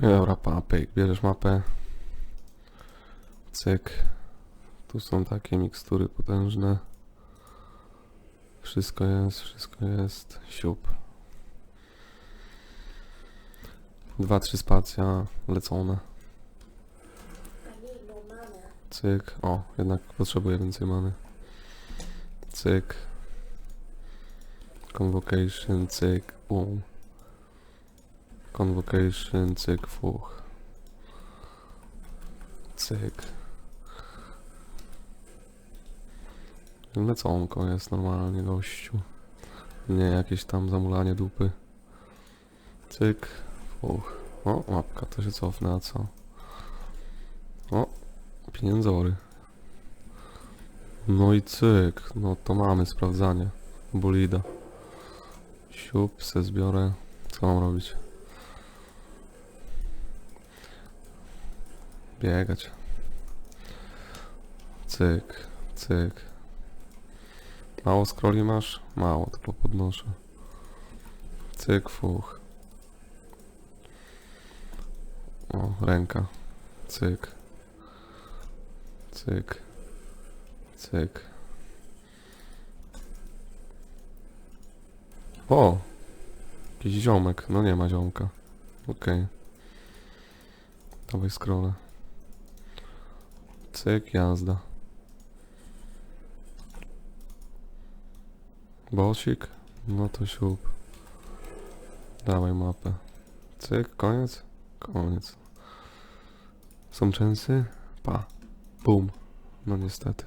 Dobra, papyk, bierzesz mapę. Cyk. Tu są takie mikstury potężne. Wszystko jest, wszystko jest. Siup. Dwa, trzy spacja lecone. Cyk. O, jednak potrzebuję więcej many. Cyk. Convocation, cyk, boom. Convocation, cyk, fuch. Cyk. Leconko jest normalnie, gościu. Nie jakieś tam zamulanie dupy. Cyk, fuch. O, łapka, to się cofnę, a co? O, pieniędzory. No i cyk, no to mamy sprawdzanie. Bolida. Siup, se zbiorę. Co mam robić? Biegać. Cyk, cyk. Mało scrolli masz? Mało, to podnoszę. Cyk, fuch. O, ręka. Cyk. Cyk. Cyk. O! Jakiś ziomek. No nie ma ziomka. Okej. Dawaj scrollę. Cyk, jazda. Bosik? No to siup. Dawaj mapę. Cyk, koniec? Koniec. Są częsy? Pa. Bum. No niestety.